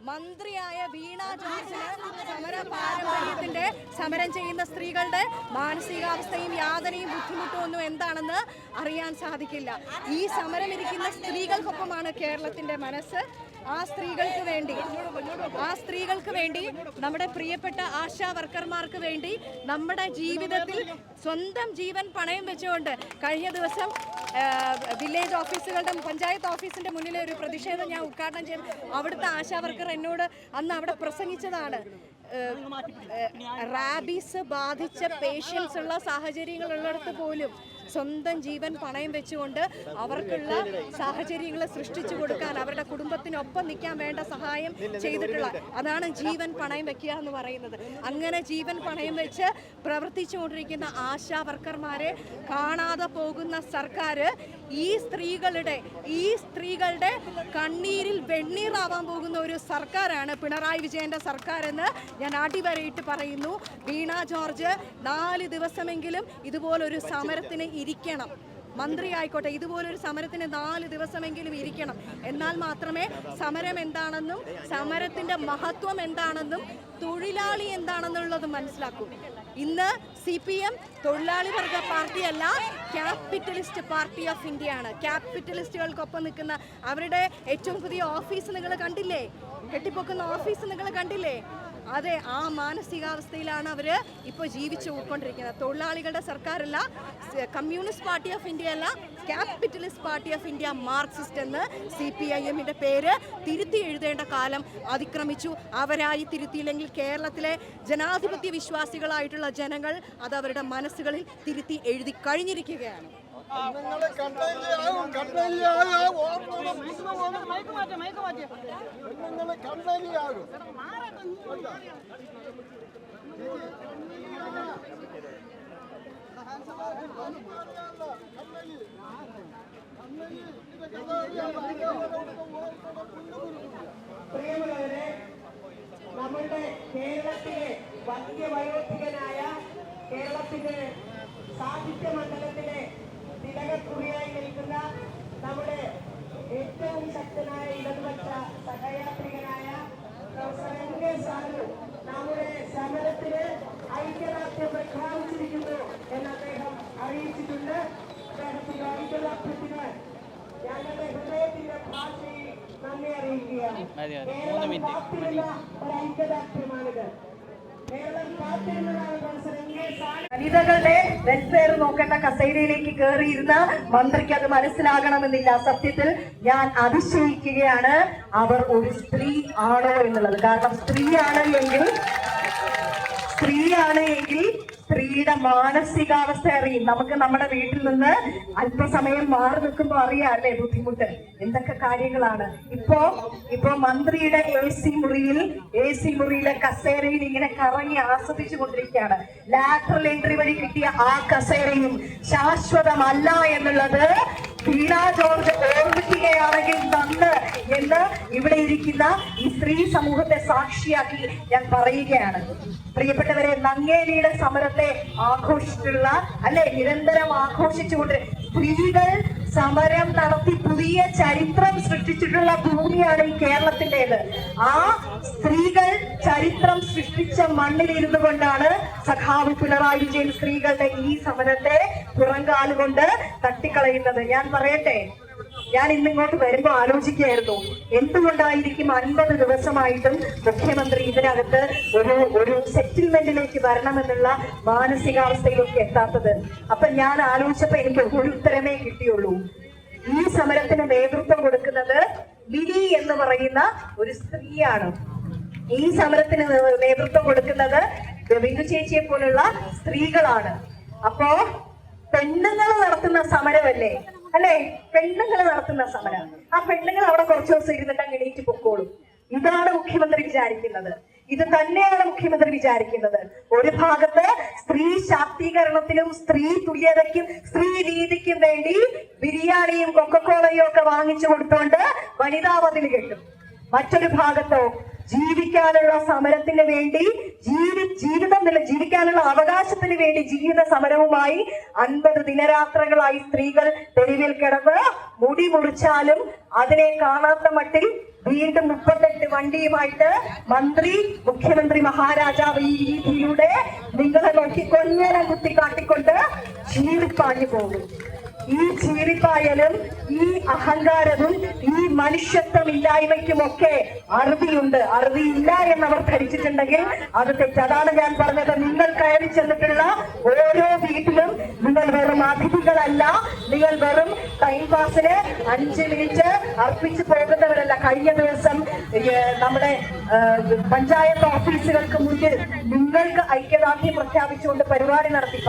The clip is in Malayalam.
മന്ത്രിയായ വീണ ജോർജിന് സമര പാരമ്പര്യത്തിന്റെ സമരം ചെയ്യുന്ന സ്ത്രീകളുടെ മാനസികാവസ്ഥയും യാതനയും ബുദ്ധിമുട്ടും ഒന്നും എന്താണെന്ന് അറിയാൻ സാധിക്കില്ല. ഈ സമരം ഇരിക്കുന്ന സ്ത്രീകൾക്കൊപ്പമാണ് കേരളത്തിന്റെ മനസ്സ്. ആ സ്ത്രീകൾക്ക് വേണ്ടി ആ സ്ത്രീകൾക്ക് വേണ്ടി നമ്മുടെ പ്രിയപ്പെട്ട ആശാ വർക്കർമാർക്ക് വേണ്ടി നമ്മുടെ ജീവിതത്തിൽ സ്വന്തം ജീവൻ പണയം വെച്ചുകൊണ്ട് കഴിഞ്ഞ ദിവസം വില്ലേജ് ഓഫീസുകളുടെ പഞ്ചായത്ത് ഓഫീസിന്റെ മുന്നിലെ ഒരു പ്രതിഷേധം ഞാൻ ഉദ്ഘാടനം ചെയ്യും അവിടുത്തെ ആശാവർക്കർ എന്നോട് അന്ന് അവിടെ പ്രസംഗിച്ചതാണ്. റാബീസ് ബാധിച്ച പേഷ്യൻസ് ഉള്ള സാഹചര്യങ്ങളുള്ളിടത്ത് പോലും സ്വന്തം ജീവൻ പണയം വെച്ചുകൊണ്ട് അവർക്കുള്ള സാഹചര്യങ്ങൾ സൃഷ്ടിച്ചു കൊടുക്കാൻ അവരുടെ കുടുംബത്തിനൊപ്പം നിൽക്കാൻ വേണ്ട സഹായം ചെയ്തിട്ടുള്ള അതാണ് ജീവൻ പണയം വെക്കുക എന്ന് പറയുന്നത്. അങ്ങനെ ജീവൻ പണയം വെച്ച് പ്രവർത്തിച്ചുകൊണ്ടിരിക്കുന്ന ആശാ വർക്കർമാരെ കാണാതെ പോകുന്ന സർക്കാർ ഈ സ്ത്രീകളുടെ ഈ സ്ത്രീകളുടെ കണ്ണീരിൽ വെണ്ണീറാവാൻ പോകുന്ന ഒരു സർക്കാരാണ് പിണറായി വിജയന്റെ സർക്കാർ എന്ന് ഞാൻ അടിവരയിട്ട് പറയുന്നു. വീണ ജോർജ് നാല് ദിവസമെങ്കിലും ഇതുപോലൊരു സമരത്തിന് ഇരിക്കണം. മന്ത്രി ആയിക്കോട്ടെ ഇതുപോലൊരു സമരത്തിന് നാല് ദിവസമെങ്കിലും ഇരിക്കണം. എന്നാൽ മാത്രമേ സമരം എന്താണെന്നും സമരത്തിന്റെ മഹത്വം എന്താണെന്നും തൊഴിലാളി എന്താണെന്നുള്ളത് മനസ്സിലാക്കൂ. ഇന്ന് സി പി എം തൊഴിലാളി വർഗ പാർട്ടിയല്ല ക്യാപിറ്റലിസ്റ്റ് പാർട്ടി ഓഫ് ഇന്ത്യ ആണ്. ക്യാപിറ്റലിസ്റ്റുകൾക്കൊപ്പം നിൽക്കുന്ന അവരുടെ ഏറ്റവും പുതിയ ഓഫീസ് നിങ്ങൾ കണ്ടില്ലേ? കെട്ടിപ്പൊക്കുന്ന ഓഫീസ് നിങ്ങൾ കണ്ടില്ലേ? അതെ ആ മാനസികാവസ്ഥയിലാണ് അവർ ഇപ്പോൾ ജീവിച്ചു പോയിക്കൊണ്ടിരിക്കുന്നത്. തൊഴിലാളികളുടെ സർക്കാരല്ല കമ്മ്യൂണിസ്റ്റ് പാർട്ടി ഓഫ് ഇന്ത്യ അല്ല capitalist party of India marxist എന്ന് സി പി ഐ എമ്മിന്റെ പേര് തിരുത്തി എഴുതേണ്ട കാലം അതിക്രമിച്ചു. അവരായി തിരുത്തിയില്ലെങ്കിൽ കേരളത്തിലെ ജനാധിപത്യ വിശ്വാസികളായിട്ടുള്ള ജനങ്ങൾ അത് അവരുടെ മനസ്സുകളിൽ തിരുത്തി എഴുതി കഴിഞ്ഞിരിക്കുകയാണ്. പ്രിയമുള്ളവരെ നമ്മളുടെ കേരളത്തിലെ വന്യവയോധികനായ കേരളത്തിലെ സാഹിത്യ മണ്ഡലത്തിലെ തിലകക്കുറിയായി നിൽക്കുന്ന നമ്മുടെ ഏറ്റവും ശക്തനായ ഇടതുപക്ഷ സഹയാത്രികനായ പ്രൊഫസർ എം കെ സാലു നമ്മുടെ സമരത്തിന് ഐക്യദാർഢ്യം പ്രഖ്യാപിച്ചിരിക്കുന്നു എന്ന് അദ്ദേഹം അറിയിച്ചിട്ടുണ്ട്. അദ്ദേഹത്തിന്റെ ഐക്യദാർഢ്യത്തിന് ഞങ്ങളുടെ ഹൃദയത്തിന്റെ ഭാഷയിൽ നന്ദി അറിയിക്കുകയാണ്. കേരളം കാത്തിരുന്ന ഒരു ഐക്യദാർഢ്യമാണിത്. കേരളം കാത്തിരുന്നതാണ് വനിതകളുടെ വെൽഫെയർ നോക്കേണ്ട കസേരയിലേക്ക് കയറിയിരുന്ന മന്ത്രിക്ക് അത് മനസ്സിലാകണമെന്നില്ല. സത്യത്തിൽ ഞാൻ അതിശയിക്കുകയാണ്. അവർ ഒരു സ്ത്രീ ആണോ എന്നുള്ളത്. കാരണം സ്ത്രീയാണ് എങ്കിൽ സ്ത്രീയാണ് എങ്കിൽ സ്ത്രീയുടെ മാനസികാവസ്ഥ അറിയും. നമുക്ക് നമ്മുടെ വീട്ടിൽ നിന്ന് അല്പസമയം മാറി നിൽക്കുമ്പോൾ അറിയാം അല്ലേ ബുദ്ധിമുട്ട്? എന്തൊക്കെ കാര്യങ്ങളാണ്? ഇപ്പോ ഇപ്പോ മന്ത്രിയുടെ എ സി മുറിയിൽ എ സി മുറിയിലെ കസേരയിൽ ഇങ്ങനെ കറങ്ങി ആസ്വദിച്ചു കൊണ്ടിരിക്കുകയാണ്. ലാറ്ററൽ എൻട്രി വഴി കിട്ടിയ ആ കസേരയും ശാശ്വതമല്ല എന്നുള്ളത് വീണ ജോർജ് ഓർമ്മിക്കുകയാണെങ്കിൽ നന്ന് എന്ന് ഇവിടെ ഇരിക്കുന്ന ഈ സ്ത്രീ സമൂഹത്തെ സാക്ഷിയാക്കി ഞാൻ പറയുകയാണ്. പ്രിയപ്പെട്ടവരെ നങ്ങേലിയുടെ സമരത്തെ ആഘോഷിച്ചിട്ടുള്ള അല്ലെ നിരന്തരം ആഘോഷിച്ചുകൊണ്ട് സ്ത്രീകൾ സമരം നടത്തി പുതിയ ചരിത്രം സൃഷ്ടിച്ചിട്ടുള്ള ഭൂമിയാണ് ഈ കേരളത്തിന്റെത്. ആ സ്ത്രീകൾ ചരിത്രം സൃഷ്ടിച്ച മണ്ണിലിരുന്നു കൊണ്ടാണ് സഖാവ് പിണറായി വിജയൻ സ്ത്രീകളുടെ ഈ സമരത്തെ പുറങ്കാലുകൊണ്ട് തട്ടിക്കളയുന്നത്. ഞാൻ പറയട്ടെ ഞാൻ ഇന്ന് ഇങ്ങോട്ട് വരുമ്പോ ആലോചിക്കുകയായിരുന്നു. എന്തുകൊണ്ടായിരിക്കും അൻപത് ദിവസമായിട്ടും മുഖ്യമന്ത്രി ഇതിനകത്ത് ഒരു ഒരു സെറ്റിൽമെന്റിലേക്ക് വരണമെന്നുള്ള മാനസികാവസ്ഥയിലേക്ക് എത്താത്തത്? അപ്പൊ ഞാൻ ആലോചിച്ചപ്പോ എനിക്ക് ഒരു ഉത്തരമേ കിട്ടിയുള്ളൂ. ഈ സമരത്തിന് നേതൃത്വം കൊടുക്കുന്നത് മിനി എന്ന് പറയുന്ന ഒരു സ്ത്രീയാണ്. ഈ സമരത്തിന് നേതൃത്വം കൊടുക്കുന്നത് ബിന്ദു ചേച്ചിയെ പോലുള്ള സ്ത്രീകളാണ്. അപ്പോ പെണ്ണുങ്ങൾ നടത്തുന്ന സമരമല്ലേ? അല്ലെ? പെണ്ണുങ്ങൾ നടത്തുന്ന സമരം. ആ പെണ്ണുങ്ങൾ അവിടെ കുറച്ചു ദിവസം ഇരുന്നിട്ട് അങ്ങ് എണീറ്റ് പൊക്കോളും. ഇതാണ് മുഖ്യമന്ത്രി വിചാരിക്കുന്നത്. ഇത് തന്നെയാണ് മുഖ്യമന്ത്രി വിചാരിക്കുന്നത്. ഒരു ഭാഗത്ത് സ്ത്രീ ശാക്തീകരണത്തിനും സ്ത്രീ തുല്യതയ്ക്കും സ്ത്രീ നീതിക്കും വേണ്ടി ബിരിയാണിയും കൊക്കക്കോളയും ഒക്കെ വാങ്ങിച്ചു കൊടുത്തുകൊണ്ട് വനിതാ മതിൽ കെട്ടും. മറ്റൊരു ഭാഗത്തോ ജീവിക്കാനുള്ള സമരത്തിന് വേണ്ടി ജീവി ജീവിതം നില ജീവിക്കാനുള്ള അവകാശത്തിന് വേണ്ടി ജീവിത സമരവുമായി അൻപത് ദിനരാത്രകളായി സ്ത്രീകൾ തെരുവിൽ കിടന്ന് മുടി മുറിച്ചാലും അതിനെ കാണാത്ത മട്ടിൽ വീണ്ടും മുപ്പത്തെട്ട് വണ്ടിയുമായിട്ട് മന്ത്രി മുഖ്യമന്ത്രി മഹാരാജാവ് ഈ രീതിയിലൂടെ നിങ്ങളെ നോക്കി കൊഞ്ഞനം കുത്തി കാട്ടിക്കൊണ്ട് ചീറിപ്പാഞ്ഞു പോകും. ഈ ചീറിപ്പായലും ഈ അഹങ്കാരവും ഈ മനുഷ്യത്വം ഇല്ലായ്മയ്ക്കുമൊക്കെ അറുതിയുണ്ട്. അറുതിയില്ല എന്നവർ ധരിച്ചിട്ടുണ്ടെങ്കിൽ അത് തെറ്റതാണ് ഞാൻ പറഞ്ഞത്. നിങ്ങൾ കയറി ചെന്നിട്ടുള്ള ഓരോ വീട്ടിലും നിങ്ങൾ വെറും അതിഥികളല്ല. നിങ്ങൾ വെറും ടൈം പാസിന് അഞ്ച് മിനിറ്റ് അർപ്പിച്ചു പോകുന്നവരല്ല. കഴിഞ്ഞ ദിവസം നമ്മുടെ പഞ്ചായത്ത് ഓഫീസുകൾക്ക് മുന്നിൽ നിങ്ങൾക്ക് ഐക്യദാർഢ്യം പ്രഖ്യാപിച്ചുകൊണ്ട് പരിപാടി നടത്തി.